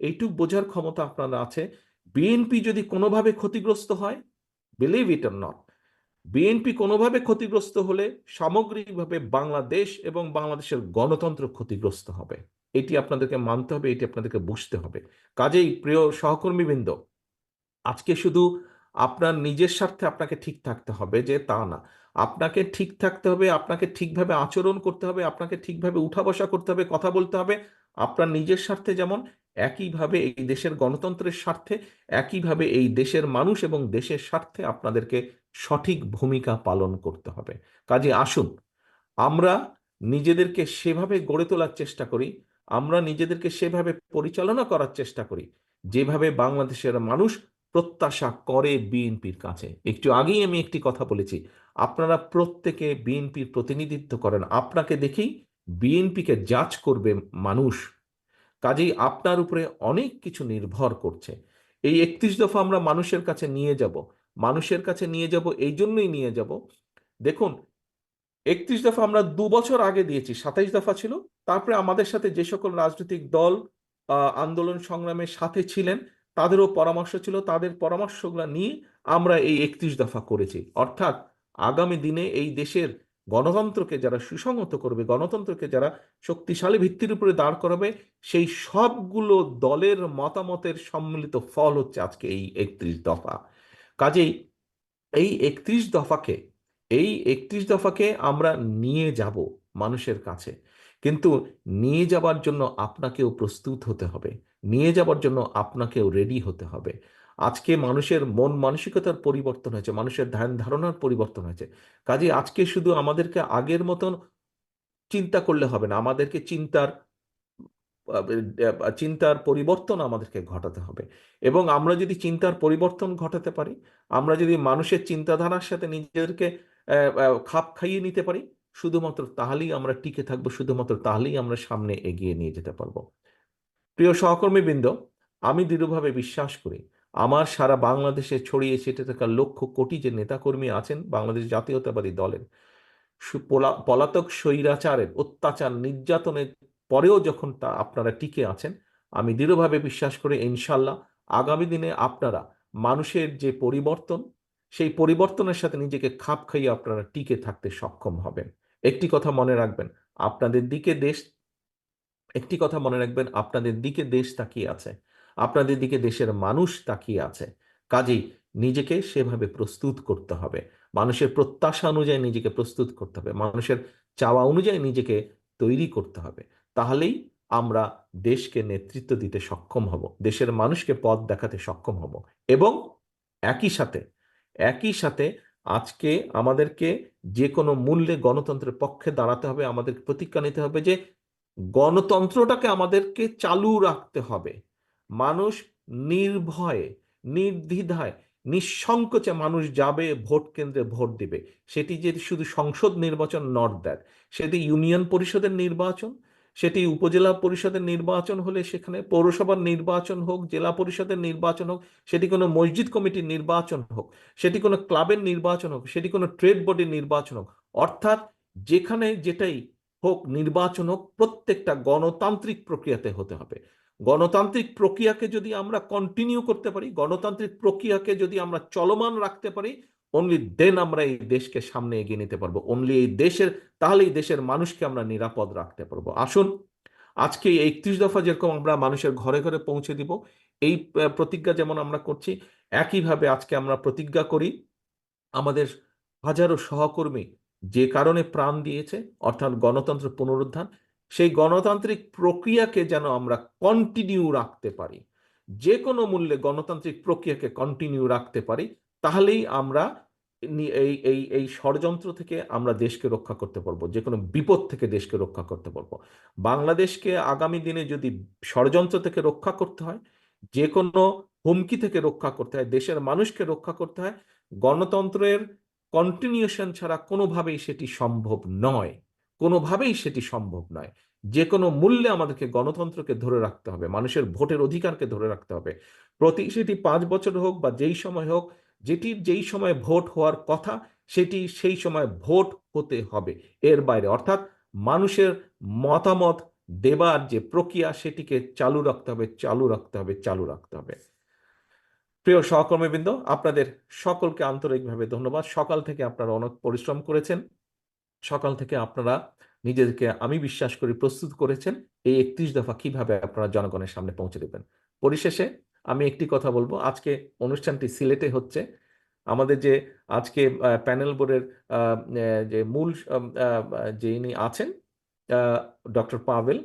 এইটুক বোঝার ক্ষমতা আপনার আছে। বিএনপি যদি কোনোভাবে ক্ষতিগ্রস্ত হয় believe it or not BNP কোনোভাবে ক্ষতিগ্রস্ত হলে সামগ্রিকভাবে বাংলাদেশ এবং বাংলাদেশের গণতন্ত্র ক্ষতিগ্রস্ত হবে। এটি আপনাদেরকে মানতে হবে, এটি আপনাদেরকে বুঝতে হবে। কাজেই প্রিয় সহকর্মীবৃন্দ, আজকে শুধু আপনার নিজের স্বার্থে আপনাকে ঠিক থাকতে হবে যে তা না। আপনাকে ঠিক থাকতে হবে, আপনাকে ঠিকভাবে আচরণ করতে হবে, আপনাকে ঠিকভাবে উঠা বসা করতে হবে, কথা বলতে হবে। আপনার নিজের স্বার্থে যেমন একইভাবে এই দেশের গণতন্ত্রের স্বার্থে, একইভাবে এই দেশের মানুষ এবং দেশের স্বার্থে আপনাদেরকে সঠিক ভূমিকা পালন করতে হবে। কাজে আসুন, আমরা নিজেদেরকে সেভাবে গড়ে তোলার চেষ্টা করি, আমরা নিজেদেরকে সেভাবে পরিচালনা করার চেষ্টা করি, যেভাবে বাংলাদেশের মানুষ প্রত্যাশা করে বিএনপির কাছে। একটু আগেই আমি একটি কথা বলেছি, আপনারা প্রত্যেকে বিএনপির প্রতিনিধিত্ব করেন, আপনাকে দেখেই বিএনপিকে জাজ করবে মানুষ। কাজেই আপনার উপরে অনেক কিছু নির্ভর করছে। এই একত্রিশ দফা আমরা মানুষের কাছে নিয়ে যাব। মানুষের কাছে নিয়ে যাব, এই জন্যই নিয়ে যাব। দেখুন, একত্রিশ দফা আমরা দু বছর আগে দিয়েছি, সাতাইশ দফা ছিল। তারপরে আমাদের সাথে যে সকল রাজনৈতিক দল আন্দোলন সংগ্রামের সাথে ছিলেন, তাদেরও পরামর্শ ছিল, তাদের পরামর্শগুলো নিয়ে আমরা এই একত্রিশ দফা করেছি। অর্থাৎ আগামী দিনে এই দেশের গণতন্ত্রকে যারা সুসংহত করবে, গণতন্ত্রকে যারা শক্তিশালী ভিত্তির উপরে দাঁড় করাবে, সেই সবগুলো দলের মতামতের সম্মিলিত ফল হচ্ছে আজকে এই একত্রিশ দফা। কাজেই এই একত্রিশ দফাকে, এই একত্রিশ দফাকে আমরা নিয়ে যাব মানুষের কাছে। কিন্তু নিয়ে যাবার জন্য আপনাকেও প্রস্তুত হতে হবে। নিয়ে যাবার জন্য আপনাকেও রেডি হতে হবে। আজকে মানুষের মন মানসিকতার পরিবর্তন হয়েছে, মানুষের ধ্যান ধারণার পরিবর্তন হয়েছে। কাজে আজকে শুধু আমাদেরকে আগের মতন চিন্তা করলে হবে না, আমাদেরকে চিন্তার চিন্তার পরিবর্তন আমাদেরকে ঘটাতে হবে। এবং আমরা যদি চিন্তার পরিবর্তন ঘটাতে পারি, আমরা যদি মানুষের চিন্তাধারার সাথে নিজেদেরকে খাপ খাইয়ে নিতে পারি, শুধুমাত্র তাহলেই আমরা টিকে থাকব, শুধুমাত্র তাহলেই আমরা সামনে এগিয়ে নিয়ে যেতে পারব। প্রিয় সহকর্মীবৃন্দ, আমি দৃঢ়ভাবে বিশ্বাস করি আমার সারা বাংলাদেশে ছড়িয়ে ছিটে থাকা লক্ষ কোটি যে নেতাকর্মী আছেন, বাংলাদেশ জাতীয়তাবাদী দলের। পলাতক স্বৈরাচারের অত্যাচার নির্যাতনের পরেও যখন তা আপনারা টিকে আছেন, আমি দৃঢ়ভাবে বিশ্বাস করি ইনশাল্লাহ আগামী দিনে আপনারা মানুষের যে পরিবর্তন, সেই পরিবর্তনের সাথে নিজেকে খাপ খাইয়ে আপনারা টিকে থাকতে সক্ষম হবেন। একটি কথা মনে রাখবেন, আপনাদের দিকে দেশ, একটি কথা মনে রাখবেন, আপনাদের দিকে দেশ তাকিয়ে আছে। আপনাদের দিকে দেশের মানুষ তাকিয়ে আছে। কাজেই নিজেকে সেভাবে প্রস্তুত করতে হবে। মানুষের প্রত্যাশা অনুযায়ী নিজেকে প্রস্তুত করতে হবে। মানুষের চাওয়া অনুযায়ী নিজেকে তৈরি করতে হবে। তাহলেই আমরা দেশকে নেতৃত্ব দিতে সক্ষম হব, দেশের মানুষকে পথ দেখাতে সক্ষম হব এবং একই সাথে একই সাথে আজকে আমাদেরকে যে কোনো মূল্যে গণতন্ত্রের পক্ষে দাঁড়াতে হবে আমাদের প্রতিজ্ঞা নিতে হবে যে গণতন্ত্রটাকে আমাদেরকে চালু রাখতে হবে। মানুষ নির্ভয়ে, নির্দ্বিধায়, নিঃসংকোচে মানুষ যাবে, ভোট কেন্দ্রে ভোট দিবে। সেটি যে শুধু সংসদ নির্বাচন নট দ্যাট সেটি ইউনিয়ন পরিষদের নির্বাচন, সেটি উপজেলা পরিষদের নির্বাচন হলে সেখানে পৌরসভার নির্বাচন হোক, জেলা পরিষদের নির্বাচন হোক, সেটি কোনো মসজিদ কমিটির নির্বাচন হোক, সেটি কোনো ক্লাবের নির্বাচন হোক, সেটি কোনো ট্রেড বোর্ডের নির্বাচন হোক। অর্থাৎ যেখানে যেটাই হোক, নির্বাচন হোক, প্রত্যেকটা গণতান্ত্রিক প্রক্রিয়াতে হতে হবে। গণতান্ত্রিক প্রক্রিয়াকে যদি আমরা কন্টিনিউ করতে পারি, গণতান্ত্রিক প্রক্রিয়াকে যদি আমরা চলমান রাখতে পারি অনলি দেন আমরা এই দেশকে সামনে এগিয়ে নিতে পারব। অনলি এই দেশের তাহলে এই দেশের মানুষকে আমরা নিরাপদ রাখতে পারব। আসুন, আজকে এই একত্রিশ দফা যেরকম আমরা মানুষের ঘরে ঘরে পৌঁছে দিব, এই প্রতিজ্ঞা যেমন আমরা করছি, একইভাবে আজকে আমরা প্রতিজ্ঞা করি, আমাদের হাজারো সহকর্মী যে কারণে প্রাণ দিয়েছে, অর্থাৎ গণতন্ত্র পুনরুত্থান সেই গণতান্ত্রিক প্রক্রিয়াকে যেন আমরা কন্টিনিউ রাখতে পারি। যে কোনো মূল্যে গণতান্ত্রিক প্রক্রিয়াকে কন্টিনিউ রাখতে পারি, তাহলেই আমরা এই এই এই ষড়যন্ত্র থেকে আমরা দেশকে রক্ষা করতে পারব যে কোনো বিপদ থেকে দেশকে রক্ষা করতে পারব। বাংলাদেশকে আগামী দিনে যদি ষড়যন্ত্র থেকে রক্ষা করতে হয় যে কোনো হুমকি থেকে রক্ষা করতে হয়, দেশের মানুষকে রক্ষা করতে হয়, গণতন্ত্রের কন্টিনিউশন ছাড়া কোনোভাবেই সেটি সম্ভব নয়। কোনোভাবেই সেটি সম্ভব নয়। যে কোনো মূল্যে আমাদেরকে গণতন্ত্রকে ধরে রাখতে হবে, মানুষের ভোটের অধিকারকে ধরে রাখতে হবে। প্রতি, সেটি পাঁচ বছর হোক বা যেই সময় হোক, যেটির যেই সময় ভোট হওয়ার কথা, সেটি সেই সময় ভোট হতে হবে এর বাইরে। অর্থাৎ মানুষের মতামত দেবার যে প্রক্রিয়া, সেটিকে চালু রাখতে হবে, চালু রাখতে হবে, চালু রাখতে হবে। প্রিয় সহকর্মীবৃন্দ, আপনাদের সকলকে আন্তরিকভাবে ধন্যবাদ। সকাল থেকে আপনারা অনেক পরিশ্রম করেছেন। সকাল থেকে আপনারা নিজেদেরকে, আমি বিশ্বাস করি, প্রস্তুত করেছেন এই একত্রিশ দফা কীভাবে আপনারা জনগণের সামনে পৌঁছে দেবেন। পরিশেষে আমি একটি কথা বলব, আজকে অনুষ্ঠানটি সিলেটে হচ্ছে। আমাদের যে আজকে প্যানেল বোর্ডের যে মূল যে ইনি আছেন ডক্টর পাভেল,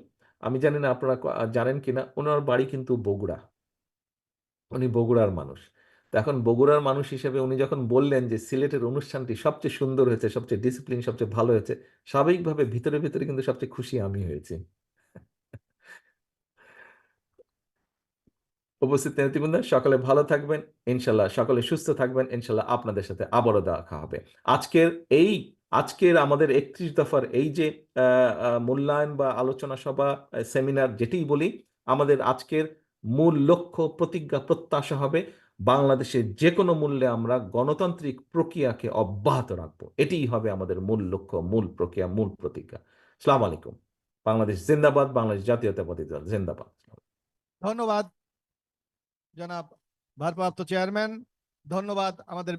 আমি জানি না আপনারা জানেন কিনা, ওনার বাড়ি কিন্তু বগুড়া। উনি বগুড়ার মানুষ। এখন বগুড়ার মানুষ হিসেবে উনি যখন বললেন যে সিলেটের অনুষ্ঠানটি সবচেয়ে সুন্দর হয়েছে, সবচেয়ে ডিসিপ্লিন সবচেয়ে ভালো হয়েছে, স্বাভাবিকভাবে ভিতরে ভিতরে কিন্তু সবচেয়ে খুশি আমি হয়েছি। উপস্থিত নেতৃবৃন্দ, সকলে ভালো থাকবেন ইনশাল্লাহ সকলে সুস্থ থাকবেন ইনশাল্লাহ আপনাদের সাথে আবারও দেখা হবে। আজকের এই, আজকের আমাদের একত্রিশ দফার এই যে মূল্যায়ন বা আলোচনা সভা সেমিনার যেটিই বলি, আমাদের আজকের মূল লক্ষ্য, প্রতিজ্ঞা, প্রত্যাশা হবে বাংলাদেশের যে কোনো মূল্যে আমরা গণতান্ত্রিক প্রক্রিয়াকে অব্যাহত রাখব। এটিই হবে আমাদের মূল লক্ষ্য, মূল প্রক্রিয়া, মূল প্রতিজ্ঞা। সালাম আলাইকুম। বাংলাদেশ জিন্দাবাদ, বাংলাদেশ জাতীয়তাবাদী দল জিন্দাবাদ। ধন্যবাদ, জনাব ভারপ্রাপ্ত চেয়ারম্যান। ধন্যবাদ আমাদের